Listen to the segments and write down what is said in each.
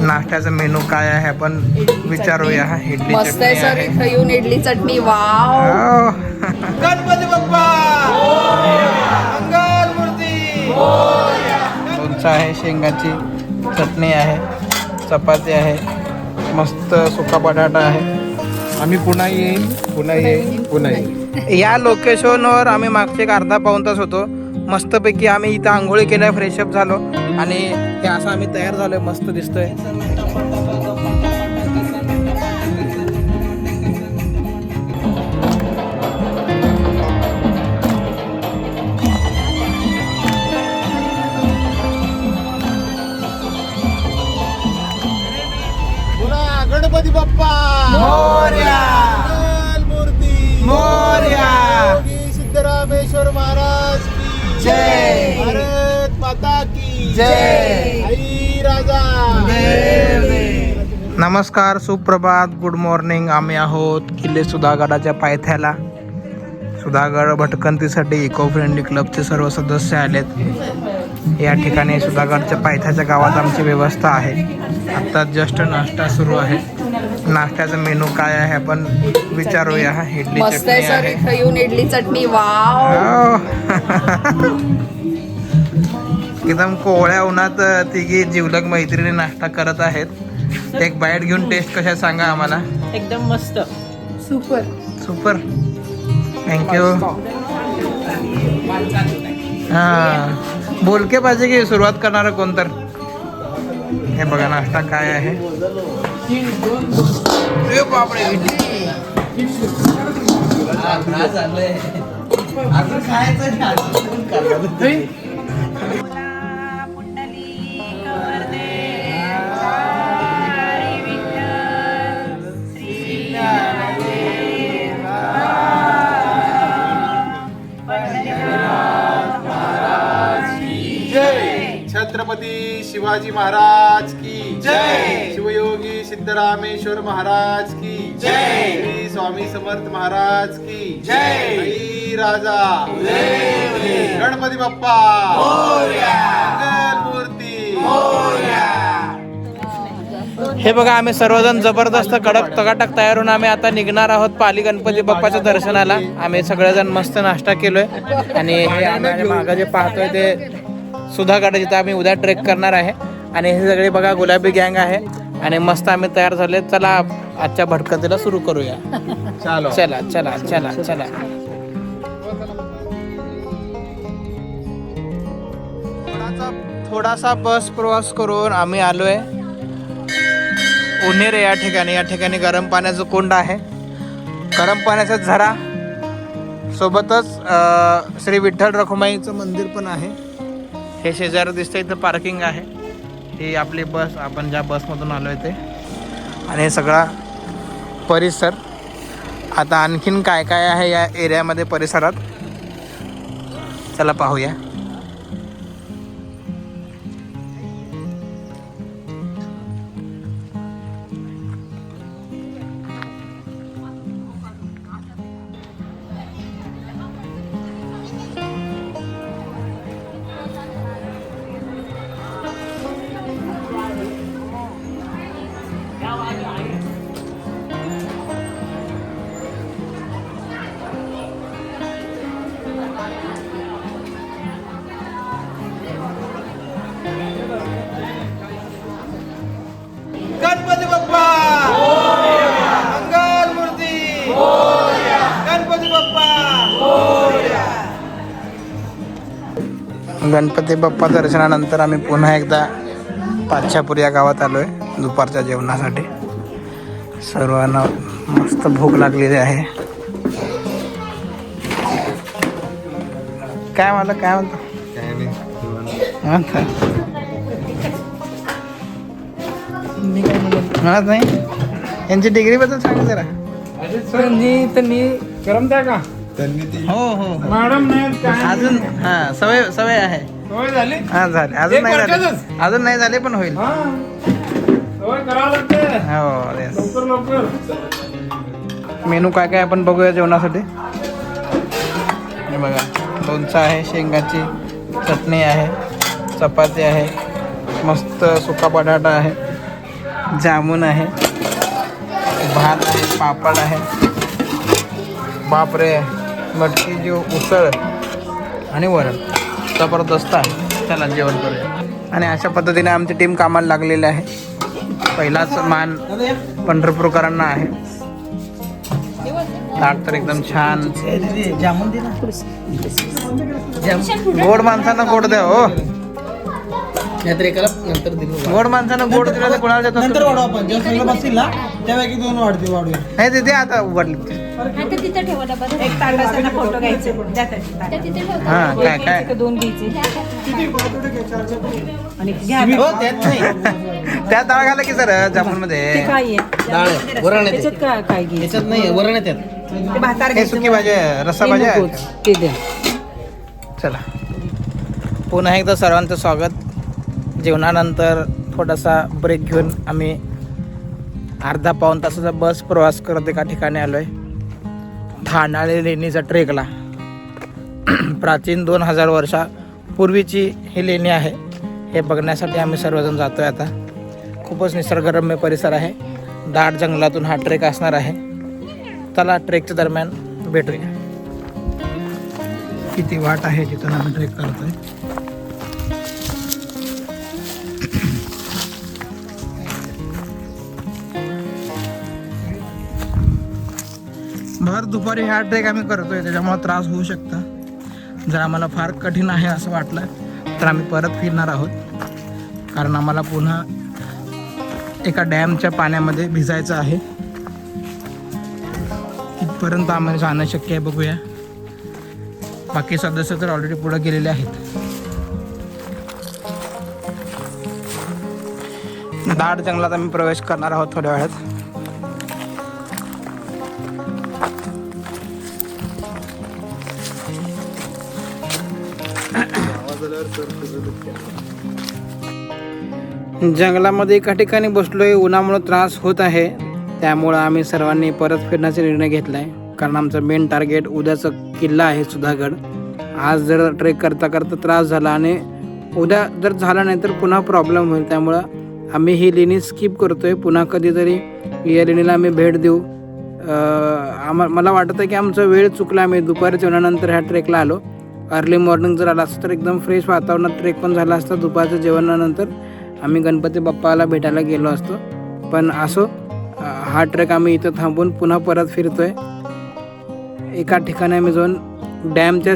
नाश्त्याचा मेनू काय आहे आपण विचारूया. इडली मस्त आहे सर आहे. इथं येऊन इडली चटणी वाव. हो. गणपती बाप्पा! मंगल मूर्ती! लोणचं आहे शेंगाची चटणी आहे चपाती आहे मस्त सुका बटाटा आहे. आम्ही पुन्हा येईन पुन्हा येईन पुन्हा येईन. या लोकेशनवर आम्ही मागचे एक अर्धा पाऊन तास होतो. मस्तपैकी आम्ही इथं आंघोळी केल्या फ्रेशअप झालो. आणि हे असं आम्ही तयार झालोय मस्त दिसतोय. जय! आई राजा. नमस्कार सुप्रभात गुड मॉर्निंग आम्ही आहोत किल्ले सुधागडाच्या पायथ्याला. सुधागड भटकंतीसाठी इको फ्रेंडली क्लबचे सर्व सदस्य आलेत. या ठिकाणी सुधागडच्या पायथ्याच्या गावात आमची व्यवस्था आहे. आत्ता जस्ट नाश्ता सुरू आहे. नाश्त्याचा मेनू काय आहे आपण विचारूया. इडली मस्त चटणी आहे सर आहे. इथं येऊन इडली चटणी वाव. हो. एकदम कोवळ्या उन्हात तिघी जिवलग मैत्रिणी नाश्ता करत आहेत. एक बाईट घेऊन टेस्ट कशा सांगा आम्हाला. एकदम मस्त. सुपर. सुपर. थँक्यू हा. बोलके पाहिजे की सुरुवात करणार कोणतर हे बघा नाश्ता काय आहे. बापरे. खायचं छत्रपती शिवाजी महाराज की जय! शिवयोगी सिद्धरामेश्वर महाराज की जय! श्री स्वामी समर्थ महाराज की जय! राजा गणपती बाप्पा! मूर्ती! हे बघा आम्ही सर्वजण जबरदस्त कडक तगाटक तयार होऊन आम्ही आता निघणार आहोत पाली गणपती बाप्पाच्या दर्शनाला. आम्ही सगळेजण मस्त नाश्ता केलोय. आणि हे आम्ही मागं जे पाहतोय ते सुधागड जिथं आम्ही उद्या ट्रेक करणार आहे. आणि हे सगळे बघा गुलाबी गँग आहे. आणि मस्त आम्ही तयार झाले चला आजच्या भटकतीला सुरू करूया. चालो. चला चला चला चला. थोडासा बस प्रवास करून आम्ही आलोय. उन्हेरे या ठिकाणी. या ठिकाणी गरम पाण्याचं कुंड आहे. गरम पाण्याचा झरा. सोबतच श्री विठ्ठल रखुमाईचं मंदिर पण आहे. हे शेजारी दिसतंय इथं पार्किंग आहे. ही आपली बस आपण ज्या बसमधून आलो आहे ते. आणि हे सगळा परिसर. आता आणखीन काय काय आहे या एरियामध्ये परिसरात? चला पाहूया. गणपती बाप्पा! मंगल मूर्ती! गणपती बाप्पा! गणपती बाप्पा दर्शनानंतर आम्ही पुन्हा एकदा पाचशापूर या गावात आलो आहे दुपारच्या जेवणासाठी. सर्वांना मस्त भूक लागलेली आहे. काय मला काय म्हणतो? म्हणता म्हणत नाही? यांची डिग्री बद्दल सांगा जरा. त्यांनी त्यांनी करमत्या का? त्यांनी ती हो हो हो. मॅडम नाही अजून हा सवय सवय आहे. सवय झाली? हा झाले. अजून नाही झाले? अजून नाही झाले पण होईल. हा. हो मेनू काय काय आपण बघूया जेवणासाठी. हे बघा. लोणचं आहे शेंगाची चटणी आहे चपाती आहे मस्त सुका बटाटा आहे जामून आहे भात आहे पापड आहे. बापरे मटकी जी उसळ आणि वरण. जबरदस्त आहे. चला जेवण करूया. आणि अशा पद्धतीने आमची टीम कामाला लागलेली आहे. पहिलाच मान पंढरपूरकरांना आहे. ताट तर एकदम छान. गोड माणसांना गोड द्या हो. नाहीतर एकाला नंतर दिलं गोड माणसांना गोड दिलं तर कोणाला देतात नंतर वाढू आपण. जेव्हा सगळं बसतील ना? त्यापैकी दोन वाढूया नाही ते आता उघडले. आता तिथं ठेवा डबा एक फोटो घ्यायचे. द्या. त्या तिथे हा काय काय? दोन घ्यायचे. आणि घ्या. हो त्यात नाही. त्यात डाळ घाला की सर जामुनमध्ये काय आहे? डाळ वरण त्याच्यात. काय काय नाही वरण आहे त्यात. ते भातार हे सुकी भाजी आहे रस्सा भाजी ते आहे नकोच. ते द्या. चला. पुन्हा एकदा सर्वांचं स्वागत. जेवणानंतर थोडासा ब्रेक घेऊन आम्ही अर्धा पाऊण तासाचा बस प्रवास करत एका ठिकाणी आलो आहे ठाणाळे लेणीचा ट्रेकला प्राचीन दोन हजार वर्षापूर्वीची ही लेणी आहे. हे बघण्यासाठी आम्ही सर्वजण जातो आहे आता. खूपच निसर्गरम्य परिसर आहे. दाट जंगलातून हा ट्रेक असणार आहे. चला ट्रेकच्या दरम्यान भेटूया. किती वाट आहे तिथून आम्ही ट्रेक करतोय. भर दुपारी हा ट्रेक आम्ही करतोय त्याच्यामुळे त्रास होऊ शकता. जर आम्हाला फार कठीण आहे असं वाटलं तर आम्ही परत फिरणार आहोत. कारण आम्हाला पुन्हा एका डॅमच्या पाण्यामध्ये भिजायचं आहे. इथपर्यंत आम्हाला जाणं शक्य आहे बघूया. बाकी सदस्य तर ऑलरेडी पुढे गेलेले आहेत. दाट जंगलात आम्ही प्रवेश करणार आहोत थोड्या वेळात. जंगलामध्ये एका ठिकाणी बसलोय उन्हामुळे त्रास होत आहे. त्यामुळं आम्ही सर्वांनी परत फिरण्याचा निर्णय घेतला आहे कारण आमचं मेन टार्गेट उद्याचं किल्ला आहे सुधागड. आज जर ट्रेक करता करता त्रास झाला आणि उद्या जर झाला नाही तर पुन्हा प्रॉब्लेम होईल. त्यामुळं आम्ही ही लेणी स्किप करतो आहे पुन्हा कधीतरी या लेणीला आम्ही भेट देऊ. आम्हा मला वाटतं आहे की आमचा वेळ चुकला. आम्ही दुपारी जेवणानंतर ह्या ट्रेकला आलो. अर्ली मॉर्निंग जर आला असतं तर एकदम फ्रेश वातावरणात ट्रेक पण झाला असता. दुपारच्या जेवणानंतर आम्ही गणपती बाप्पाला भेटायला गेलो असतो. पण असो हा ट्रेक आम्ही इथं थांबून पुन्हा परत फिरतोय. एका ठिकाणी आम्ही जाऊन डॅमच्या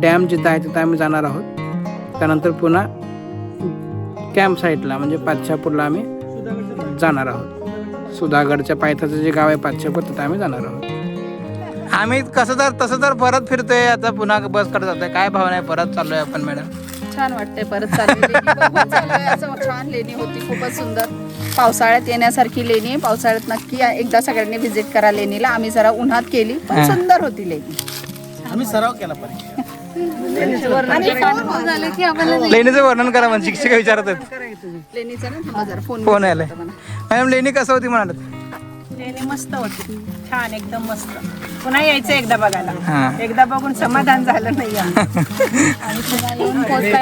डॅम जिथं आहे तिथं आम्ही जाणार आहोत. त्यानंतर पुन्हा कॅम्प साईडला म्हणजे पाचशापूरला आम्ही जाणार आहोत. सुधागडच्या पायथ्याचं जे गाव आहे पाचशापूर तिथं आम्ही जाणार आहोत. आम्ही कसं तर तसं तर परत फिरतोय. आता पुन्हा बसकडे जातोय. काय भावना आहे? परत चाललोय आपण मॅडम छान वाटतंय परत चालू चाललोय. असं छान लेणी होती. खूपच सुंदर. पावसाळ्यात येण्यासारखी लेणी आहे. पावसाळ्यात नक्की एकदा सगळ्यांनी व्हिजिट करा लेणीला. आम्ही जरा उन्हात केली पण. सुंदर होती लेणी. आम्ही सराव केला पाहिजे आणि फोन झालं की आम्हाला लेणीचं वर्णन करा म्हणजे शिक्षक विचारत आहेत. लेणीचा ना फोन फोन आलाय. मॅडम लेणी कसं होती म्हणाल लेणी मस्त होती. छान एकदम मस्त. पुन्हा यायचं एकदा बघायला. हा. एकदा बघून समाधान झालं नाही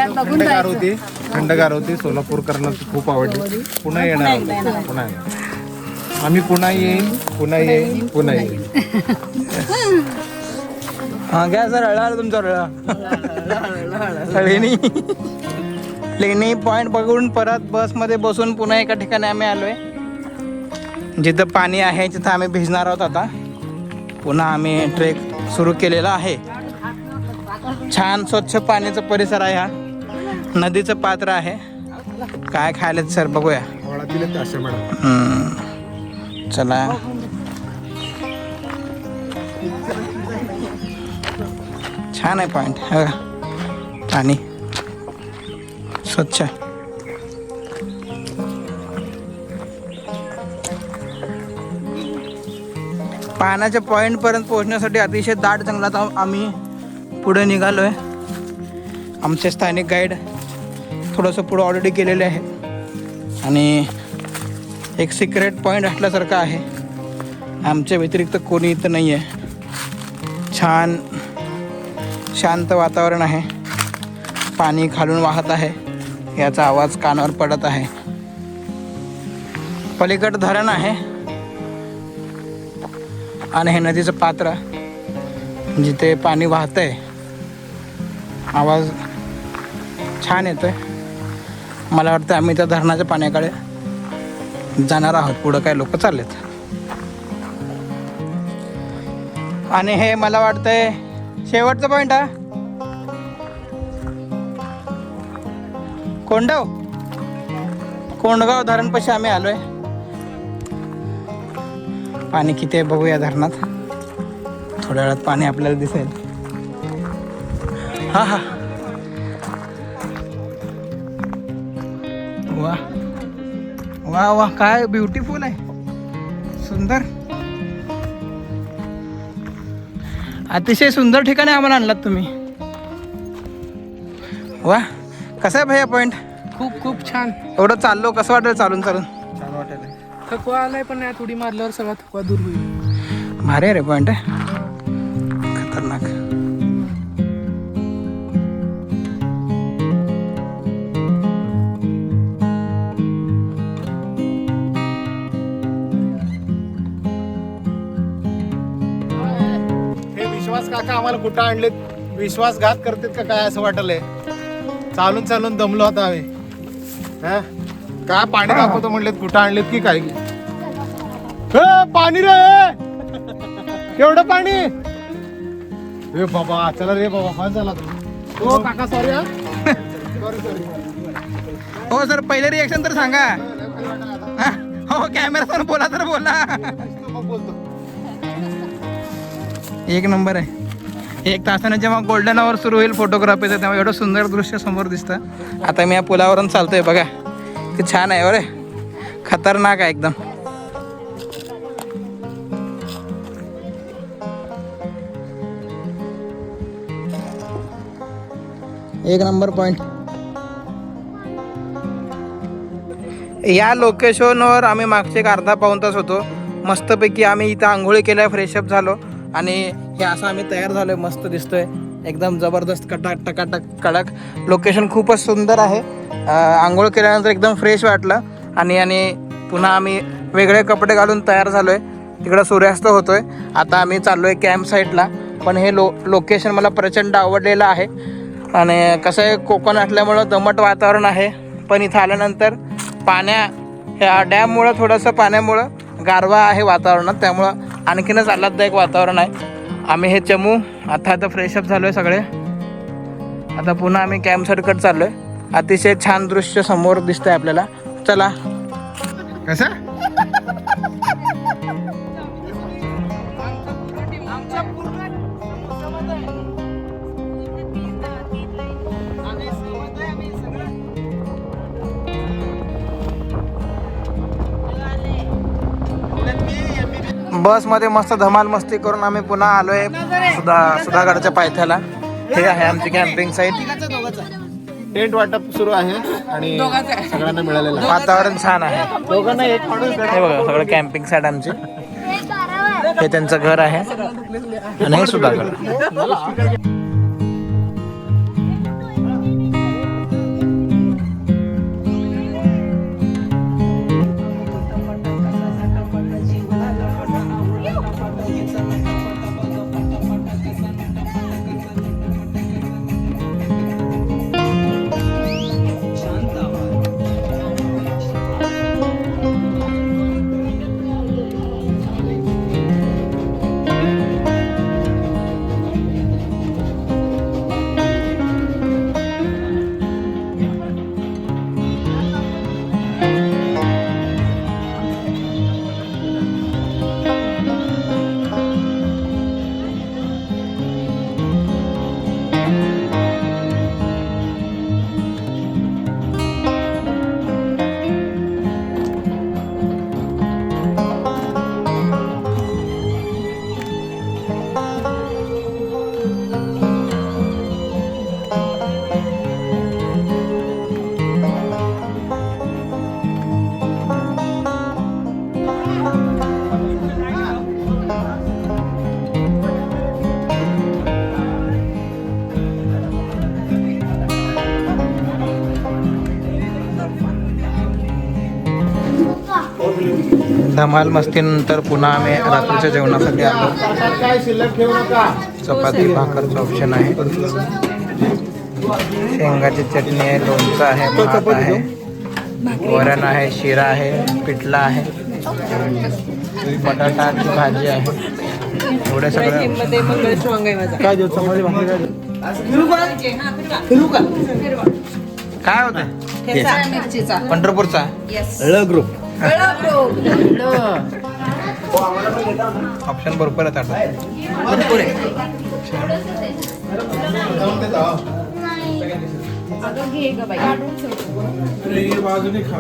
बघून थंडगार जायचं होती. थंडगार होती. सोलापूरकरांना ती खूप आवडली. पुन्हा येणार आहोत. पुन्हा येणार. आम्ही पुन्हा येईन. पुन्हा येईन. पुन्हा येईन. हा घ्या सर हळा तुमचा हळा लेणी. लेणी पॉइंट बघून परत बसमध्ये बसून पुन्हा एका ठिकाणी आम्ही आलोय. जिथं पाणी आहे तिथं आम्ही भिजणार आहोत आता. पुन्हा आम्ही ट्रेक सुरू केलेला आहे. छान स्वच्छ पाण्याचा परिसर आहे हा. नदीचं पात्र आहे. काय खायला सर? बघूया. चला. छान आहे पॉइंट बघा. पाणी. स्वच्छ. पाण्याच्या पॉईंटपर्यंत पोहोचण्यासाठी अतिशय दाट जंगलात आम्ही पुढे निघालो आहे आमचे स्थानिक गाईड थोडंसं पुढं ऑलरेडी गेलेले आहे आणि एक सिक्रेट पॉईंट असल्यासारखं आहे. आमच्या व्यतिरिक्त कोणी इथं नाही आहे छान शांत वातावरण आहे. पाणी खालून वाहत आहे. याचा आवाज कानावर पडत आहे. पलीकड धरण आहे. आणि हे नदीचं पात्र जिथे पाणी वाहतंय आवाज छान येतोय. मला वाटतं आम्ही त्या धरणाच्या पाण्याकडे जाणार आहोत. पुढं काय लोक चाललेत. आणि हे मला वाटतंय शेवटचं पॉईंट हा. कोंडव? कोंडगाव धरणपाशी आम्ही आलोय. पाणी किती आहे बघूया धरणात. थोड्या वेळात पाणी आपल्याला दिसेल. हा हा. वा. वा वा. काय ब्युटिफुल आहे. सुंदर. अतिशय सुंदर ठिकाणी आम्हाला आणलात तुम्ही. वा. कसा आहे भैया पॉइंट खूप खूप छान. एवढं चाललो कसं वाटेल चालून चालून? थकवा आलाय पण या थोडी मारल्यावर सगळा थकवा दूर होईल. भारी आहे रे पॉइंट खतरनाक. हे विश्वास काका आम्हाला कुठं आणलेत? विश्वासघात करतात का काय असं वाटलंय? चालून चालून दमलो आता आम्ही. हा? का पाणी दाखवतो म्हणलेत कुठं आणलेत की काय? हे, पाणी रे केवढं पाणी? हे बाबा चला रे बाबा झाला तू. हो. काका सॉरी हा. सॉरी सॉरी हो सर पहिले रिएक्शन तर सांगा. हा? हो कॅमेरावर बोला तर बोला. एक नंबर आहे. एक तासाने जेव्हा गोल्डन आवर सुरू होईल फोटोग्राफीचं तेव्हा एवढं सुंदर दृश्य समोर दिसतं. आता मी या पुलावरून चालतोय बघा. ते छान आहे अरे खतरनाक आहे एकदम. एक नंबर पॉइंट या लोकेशनवर आम्ही मागचे एक अर्धा पाऊण तास होतो. मस्तपैकी आम्ही इथं आंघोळी केल्या फ्रेशअप झालो. आणि हे असं आम्ही तयार झालोय मस्त दिसतोय. एकदम जबरदस्त कटाक टकाटक कडक. लोकेशन खूपच सुंदर आहे. आंघोळ केल्यानंतर एकदम फ्रेश वाटलं. आणि आणि पुन्हा आम्ही वेगळे कपडे घालून तयार झालो आहे तिकडं सूर्यास्त होतो आहे आता आम्ही चाललो आहे कॅम्प साईटला पण हे लो लोकेशन मला प्रचंड आवडलेलं आहे. आणि कसं आहे कोकण असल्यामुळं दमट वातावरण आहे. पण इथं आल्यानंतर पाण्या ह्या डॅममुळं थोडंसं पाण्यामुळं गारवा आहे वातावरणात. त्यामुळं आणखीनच आल्हाददायक वातावरण आहे. आम्ही हे चमू आता आता फ्रेशअप झालो आहे सगळे. आता पुन्हा आम्ही कॅम्प साईडकडे चाललो आहे अतिशय छान दृश्य समोर दिसतंय आपल्याला. चला. कसं? बसमध्ये मस्त धमाल मस्ती करून आम्ही पुन्हा आलोय सुधा सुधागडच्या पायथ्याला. हे आहे आमची कॅम्पिंग साईट टेंट वाटप सुरू आहे आणि सगळ्यांना मिळालेलं आहे. वातावरण छान आहे. दोघांना एक माणूस. हे बघा सगळं कॅम्पिंग साईट आमची. हे त्यांचं घर आहे. आणि हे सुधागड धमाल मस्तीनंतर पुन्हा आम्ही रात्रीच्या जेवणासाठी आलो. चपाती भाकरचं ऑप्शन आहे. शेंगाची चटणी आहे लोणचं आहे भात आहे वरण आहे शिरा आहे पिठला आहे बटाटाची भाजी आहे. एवढे सगळं. काय देऊ भाकरी काय होतं मिरचीचा पंढरपूरचा? ग्रुप ऑप्शन भरपूर आहेत आता. भरपूर आहे. बाजूने खा.